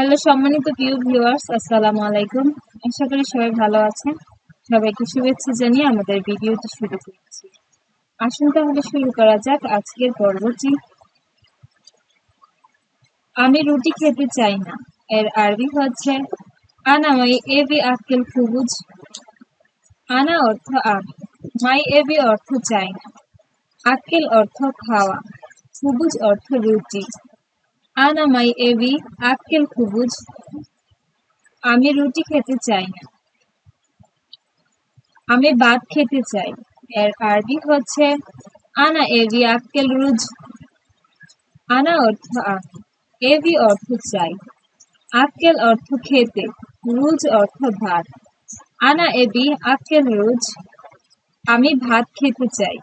Hello সম্মানিত প্রিয় viewers আসসালামু আলাইকুম। আশা করি সবাই ভালো আছেন। সবাইকে শুভেচ্ছা জানিয়ে আমাদের ভিডিওটি শুরু করছি। আসুন তাহলে শুরু করা যাক আজকের পর্বটি। আমি রুটি খেতে চাই না, এর আরবি হচ্ছে, আনা মাই এবি আক্কেল ফুবুজ আনা অর্থ আমি, মাই এবি অর্থ চাই না। আক্কেল অর্থ খাওয়া ফুবুজ অর্থ রুটি। আনা মাই এবি আক্কেল খুবুজ। আমি রুটি খেতে চাই না। আমি ভাত খেতে চাই। এর আরবি হচ্ছে, আনা এবি আক্কেল রুজ। আনা অর্থ আমি এবি অর্থ চাই। আক্কেল অর্থ খেতে, রুজ অর্থ ভাত। আনা এবি আক্কেল রুজ। আমি ভাত খেতে চাই।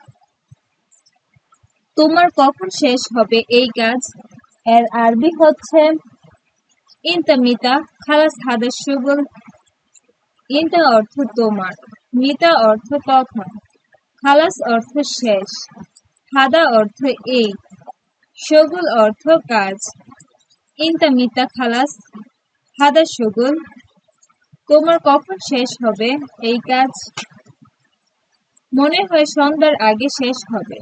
তোমার কখন শেষ হবে এই কাজ এর আরবি হচ্ছে ইনতা মিতা খালাস হাদের সুগুল ইনতা অর্থ তোমার, মিতা অর্থ কখন খালাস অর্থ শেষ হাদা অর্থ এই। সগুল অর্থ কাজ। ইনতা মিতা খালাস হাদা সগুল তোমার কখন শেষ হবে এই কাজ? মনে হয় সন্ধ্যার আগে শেষ হবে।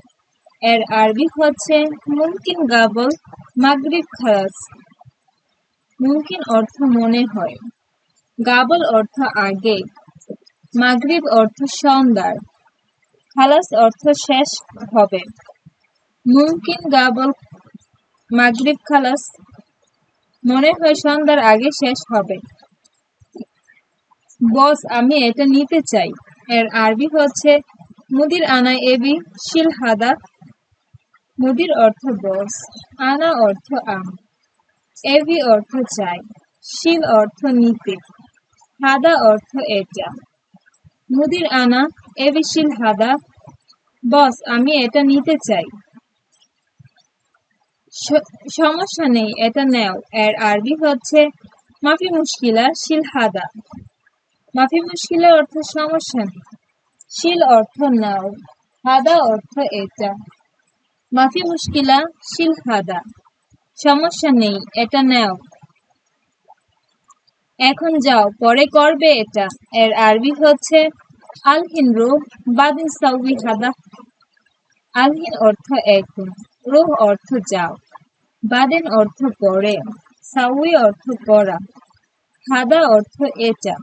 এর আরবি হচ্ছে মুমকিন গাবল, মাগরিব খালাস। মুমকিন অর্থ মনে হয়। গাবল অর্থ আগে, মাগরিব অর্থ সন্ধ্যার। খালাস অর্থ শেষ হবে। মুমকিন গাবল, মাগরিব খালাস মনে হয় সন্ধ্যার আগে শেষ হবে। বস, আমি এটা নিতে চাই। এর আরবি হচ্ছে মুদির আনা এবি শিল হাদা মুদির অর্থ বস, আনা অর্থ আমি এবি অর্থ চাই, শিল অর্থ নিতে, হাদা অর্থ এটা। মুদির আনা এবি শিল হাদা, বস, আমি এটা নিতে চাই। সমস্যা নেই, এটা নেও, এর আরবি হচ্ছে, মাফি মুশকিলা, শিল হাদা। মাফি মুশকিলা অর্থ সমস্যা নেই, শিল অর্থ নাও, হাদা অর্থ এটা। মাফি মুশকিলা শিল হাদা সমস্যা নেই, এটা নেও। এখন যাও, পরে করবে এটা। এর আরবি হচ্ছে, আলহিন রুহ, বাদিন সাউবি হাদা আলহিন অর্থ এখন রুহ অর্থ যাও। বাদেন অর্থ পরে সাউই অর্থ করা হাদা অর্থ এটা।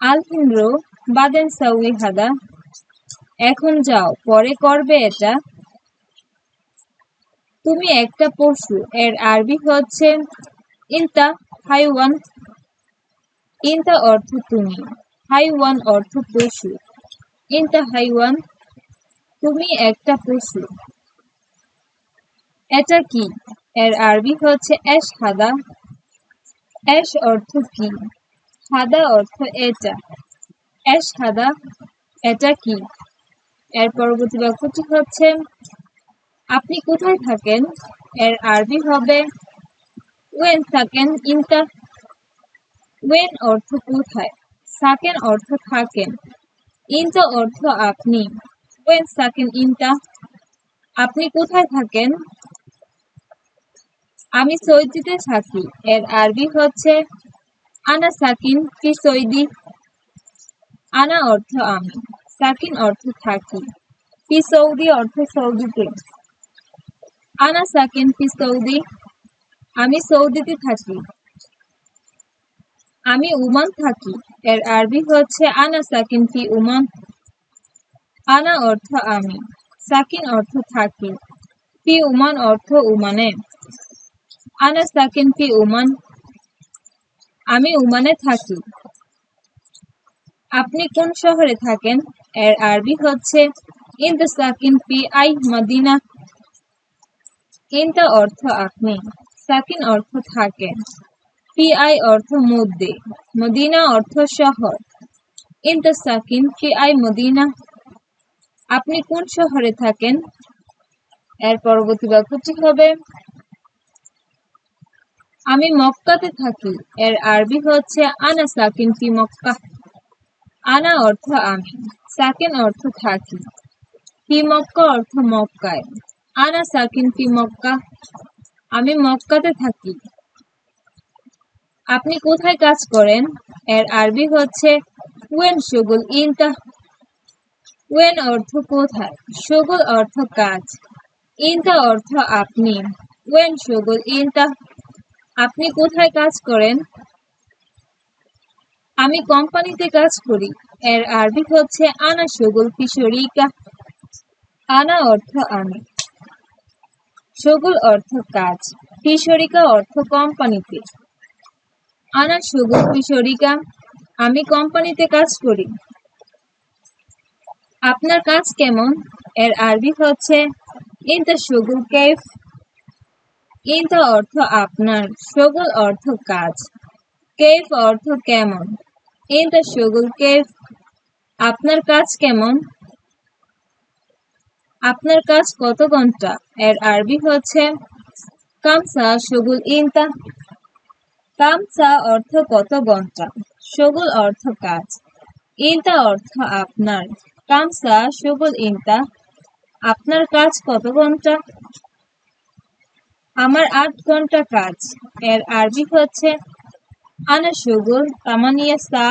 আলহিন রুহ, বাদেন সাউই হাদা এখন যাও, পরে করবে এটা। তুমি একটা পশু, এর আরবি হচ্ছে ইনতা, হাইওয়ান। ইনতা অর্থ তুমি, হাইওয়ান অর্থ পশু। ইনতা, হাইওয়ান, তুমি একটা পশু। এটা কি? এর আরবি হচ্ছে এস হাদা এস অর্থ কি? হাদা অর্থ এটা। এস হাদা এটা কি? এর পরবর্তী বাক্যটি হচ্ছে আপনি কোথায় থাকেন? এর আরবি হবে ওয়েন থাকেন ইনতা ওয়েন অর্থ কোথায়? সাকেন অর্থ থাকেন। ইনতা অর্থ আপনি। ওয়েন সাকেন ইনতা আপনি কোথায় থাকেন? আমি সৌদিতে থাকি। এর আরবি হচ্ছে, আনা সাকিন ফি সৌদি। আনা অর্থ আমি। সাকিন অর্থ থাকি। ফি সৌদি অর্থ সৌদিতে। আনা সাকিন ফি সৌদি? আমি সৌদিতে থাকি। আমি উমান থাকি। এর আরবি হচ্ছে আনা সাকিন ফি উমান আনা অর্থ আমি। সাকিন অর্থ থাকি। ফি উমান অর্থ উমানে। আনা সাকিন ফি উমান? আমি উমানে থাকি। আপনি কোন শহরে থাকেন? এর আরবি হচ্ছে into Sakin fee I Medina. ইনতা অর্থ আপনি সাকিন অর্থ থাকেন ফি আই অর্থ মধ্যে মদিনা অর্থ শহর। ইনতা সাকিন ফি আই মদিনা। আপনি কোন শহরে থাকেন? এর পরবর্তী বাক্যটি হবে, আমি মক্কাতে থাকি। এর আরবি হচ্ছে, আনা সাকিন ফি মক্কা। আনা অর্থ আমি, সাকিন অর্থ থাকি। ফি মক্কা অর্থ মক্কায়। আনা সাকিন ফি মক্কা। আমি মক্কাতে থাকি। আপনি কোথায় কাজ করেন? এর আরবি হচ্ছে ওয়েন শুগুল ইনতা ওয়েন অর্থ কোথায়? শুগুল অর্থ কাজ। ইনতা অর্থ আপনি। ওয়েন শুগুল ইনতা আপনি কোথায় কাজ করেন? আমি কোম্পানিতে কাজ করি। এর আরবি হচ্ছে আনা শুগুল কিশোরিকা আনা অর্থ আমি। শুগুল অর্থ কাজ, কিশোরিকা অর্থ কোম্পানিতে আনা শুগুল কিশোরিকা, আমি কোম্পানিতে কাজ করি। আপনার কাজ কেমন? এর আরবি হচ্ছে, ইনতা শুগুল কেফ। ইনতা অর্থ আপনার শুগুল অর্থ কাজ। কেফ অর্থ কেমন? ইনতা শুগুল কেফ। আপনার কাজ কেমন? আপনার কাজ কত ঘণ্টা? এর আরবি হচ্ছে, কামসা শুগুল ইনতা কামসা অর্থ কত ঘণ্টা? শুগুল অর্থ কাজ। ইনতা অর্থ আপনার। কামসা শুগুল ইনতা। আপনার কাজ কত ঘণ্টা? আমার আট ঘণ্টা কাজ। এর আরবি হচ্ছে, আনা শুগুল তামানিয়া সা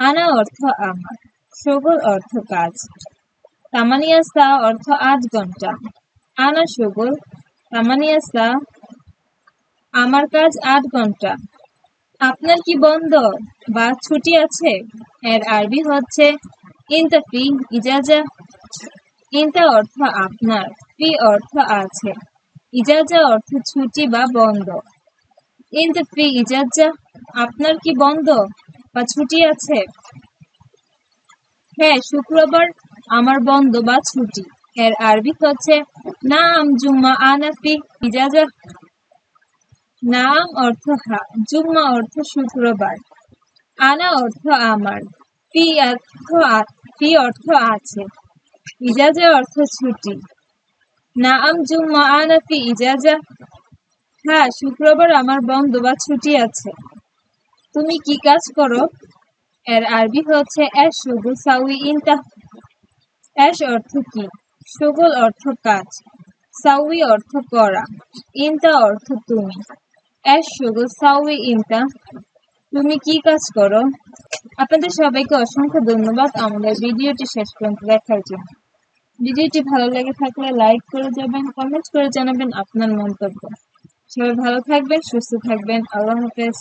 আনা অর্থ আমার। শুগুল অর্থ কাজ। তামানিয়া অর্থ আট ঘণ্টা আনা শুগুল তামানিয়া আমার কাজ আট ঘণ্টা আপনার কি বন্ধ বা ছুটি আছে? এর আরবি হচ্ছে, ইনতা ফি ইজাজা। ইনতা অর্থ আপনার, ফি অর্থ আছে। ইজাজা অর্থ ছুটি বা বন্ধ। ইনতা ফি ইজাজা? আপনার কি বন্ধ বা ছুটি আছে? হ্যাঁ শুক্রবার আমার বন্ধ বা ছুটি। এর আরবি হচ্ছে, নাম জুম্মা আনাফি ইজাজা নাম অর্থ হা, জুম্মা অর্থ শুক্রবার। আনা অর্থ আমার, ফি অর্থ ফি অর্থ আছে। ইজাজা অর্থ ছুটি। নাম জুম্মা আনা ফি ইজাজা হ্যাঁ শুক্রবার আমার বন্ধ বা ছুটি আছে। তুমি কি কাজ করো? এর আরবি হচ্ছে এস সাউই ইনতা এস অর্থ কি? সুগুল অর্থ কাজ। সাউই অর্থ করা। ইনতা অর্থ তুমি। এস সুগুল, সাউই ইনতা। তুমি কি কাজ করো? আপনাদের সবাইকে অসংখ্য ধন্যবাদ আমাদের ভিডিওটি শেষ পর্যন্ত দেখার জন্য। ভিডিওটি ভালো লেগে থাকলে লাইক করে যাবেন, কমেন্ট করে জানাবেন আপনার মন্তব্য। সবাই ভালো থাকবেন, সুস্থ থাকবেন। আল্লাহ হাফেজ।